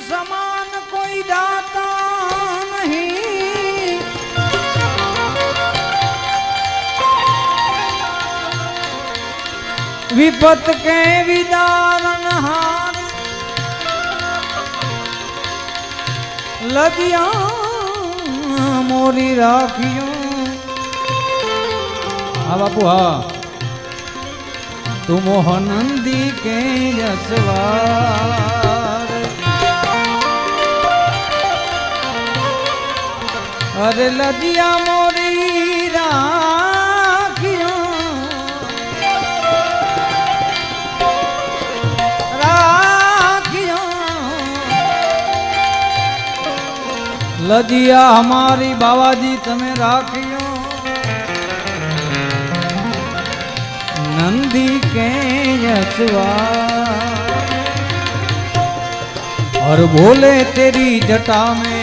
સમાન કોઈ દાતા નહીં વિપત કે વિદારન હાર લગિયા મોરી રાખ્યો હા બાપુ હા તું મોહનંદી કે જસવાર अरे लदिया मोरी राखियो। राखियो। लदिया हमारी बाबा जी तुम्हें राखियो। नंदी के यशवा और बोले तेरी जटा में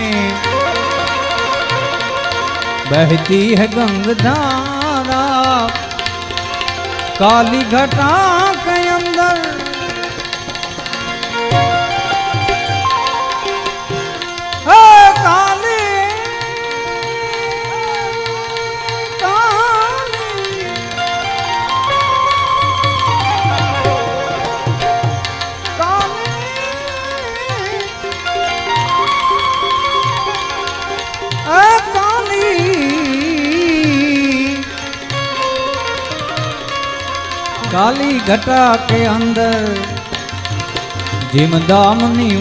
बहती है गंगधारा काली घटा काली घटा के अंदर। जिम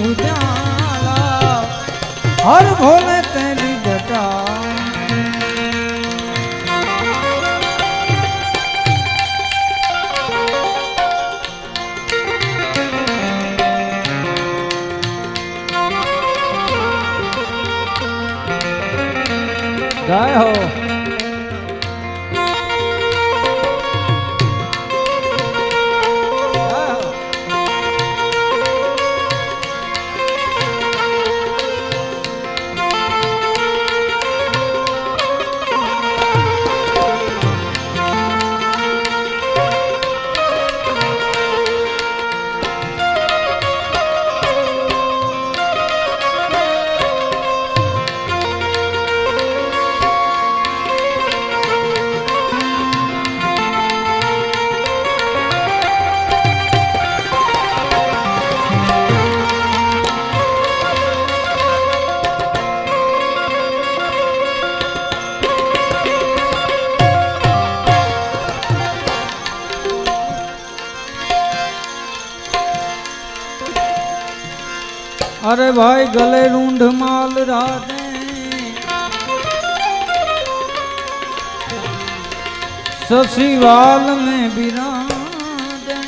उजाला हर भोले तेरी घटा जय हो। अरे भाई गले रूंढ माल राधे। ससीवाल में बिराजे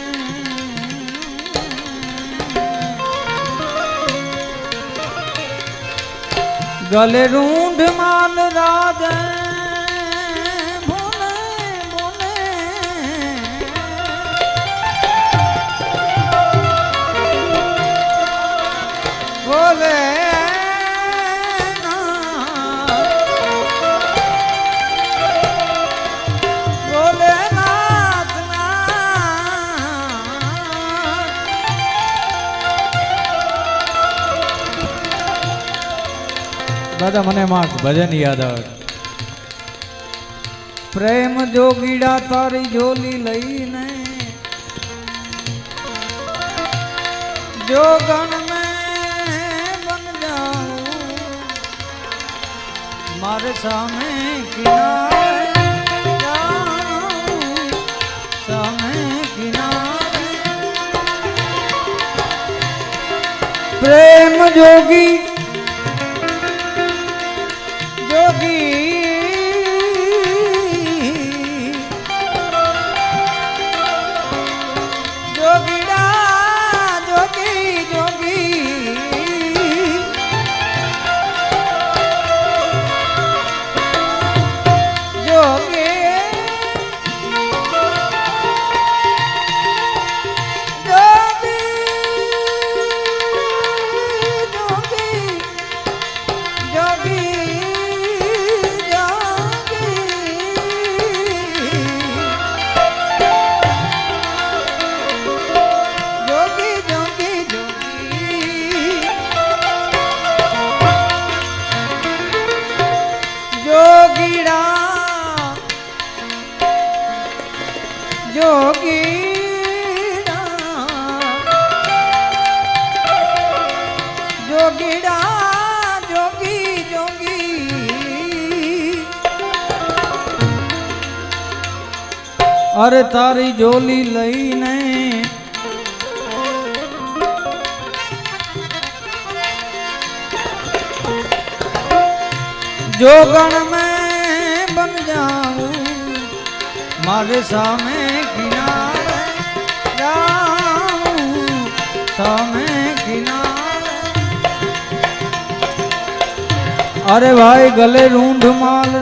गले रूंढ माल राधे। દાદા મને માં ભજન યાદ આવે પ્રેમ જોગીડા તારી જોલી લઈને જોગણ में बन जाऊं मारे सामे किनारे जाऊं सामे किनारे प्रेम जोगी जोगी અરે તારી જોલી લઈને જો ગણ મેં બન જાઉં મારે સામે કિનારે જાઉં સામે કિનારે અરે ભાઈ ગલે રૂંઢ માલ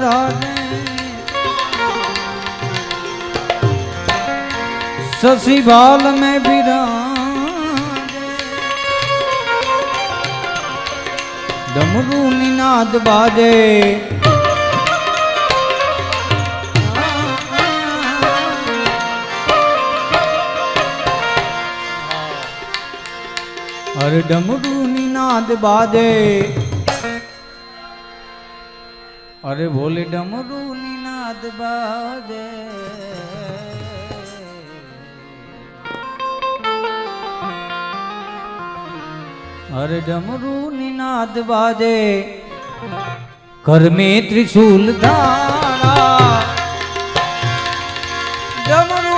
शशि में विराजे। डमरू निनाद बाजे। अरे डमरू निनाद बाजे। अरे बोले डमरू निनाद बाजे। अरे डमरू निनाद बाजे कर में त्रिशूल धारा डमरू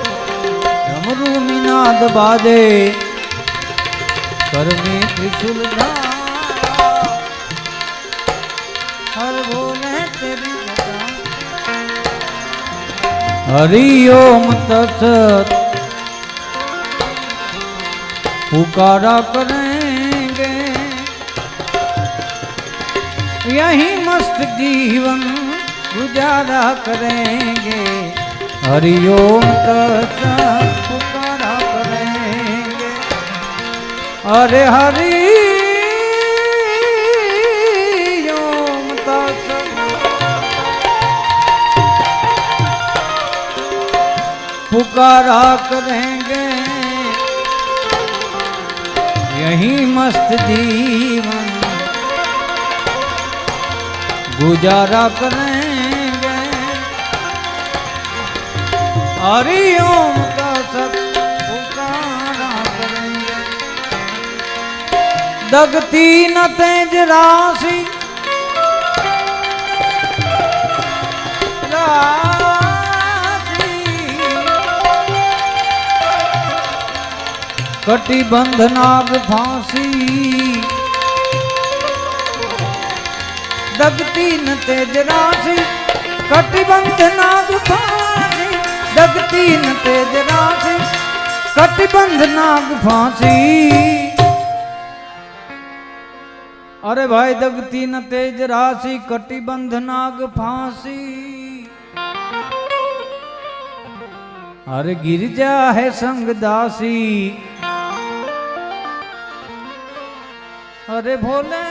डमरू निनाद बाजे कर में त्रिशूल धारा हरिओम तत्सत पुकारा करेंगे। यही मस्त जीवन गुजारा करेंगे। हरिओम पुकारा करेंगे। अरे हरि पुकारा करेंगे यही मस्त जीवन। गुजारा करेंगे। हरिओम का सब पुकारा करेंगे। दगती न तेज राशि। कटिबंध नाग फांसी। दगती न तेज राशि कटिबंध नाग फांसी। दगती न तेज राशि कटिबंध नाग फांसी। अरे भाई, दगती न तेज राशि कटिबंध नाग फांसी। अरे गिरजा है संग दासी। अरे भोले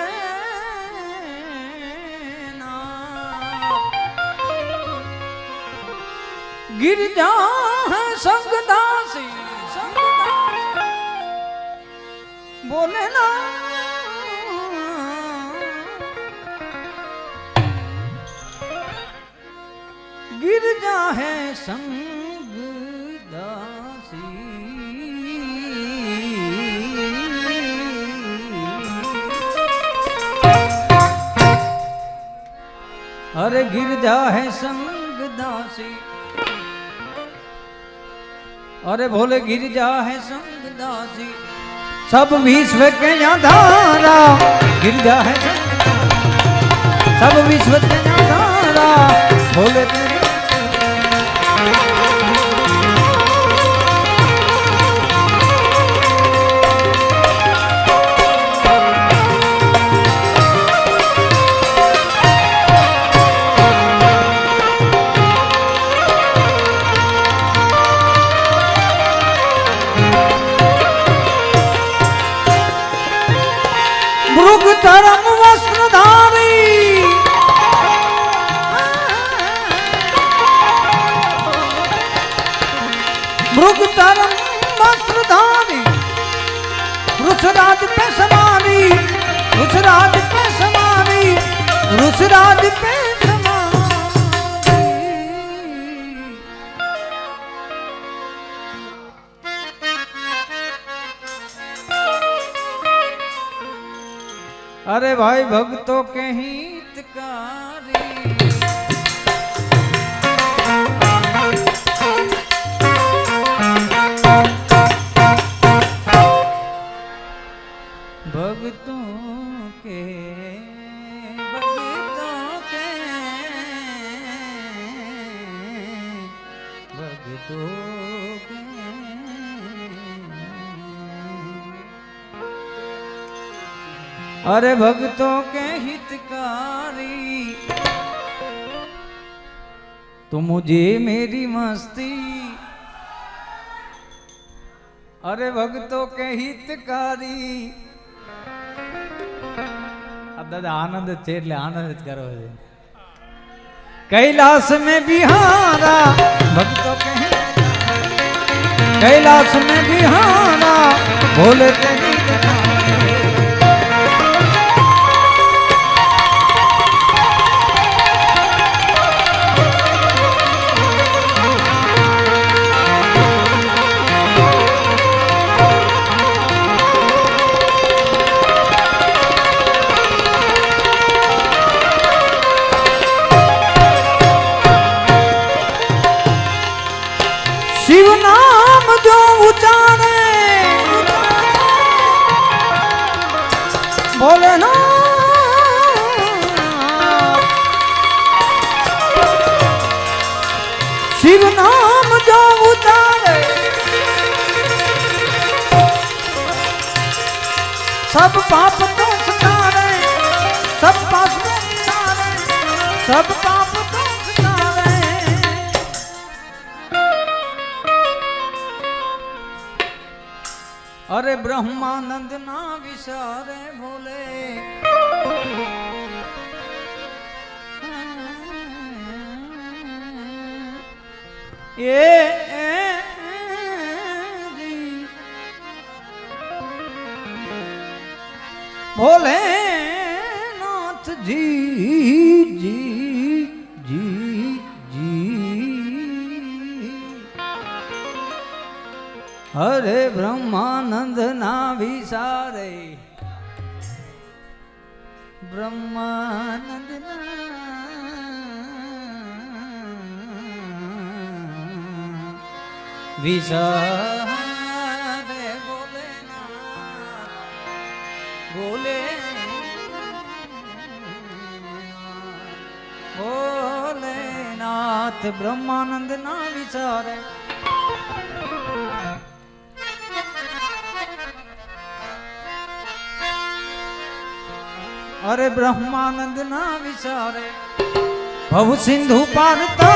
गिरजा है संग दासी संग बोले ना गिरजा है संग अरे गिरजा है संग दासी। अरे भोले गिरजा है संग दासी। सब विश्व के धारा, गिरजा है संग सब विश्व के धारा, भोले रुसराज पे समारी रुसराज पे अरे भाई भक्तों के हितकारी। भक्तों अरे भक्तों के हितकारी तो मुझे मेरी मस्ती। अरे भक्तों के हितकारी अदा आनंद चेरले आनंद करो कैलाश में बिहारा, भक्तों कहे कैलाश में बिहारा बोले कहे सब पाप तो सुधारे, सब पाप तो सुधारे, सब पाप तो सुधारे। अरे ब्रह्मानंद ना विसारे भोले। ये भोले नाथ जी जी जी जी हरे ब्रह्मानंद ना विसारे बोले। भोलेनाथ ब्रह्मानंद ना विचारे। अरे ब्रह्मानंद ना विचारे। भव सिंधु पार तो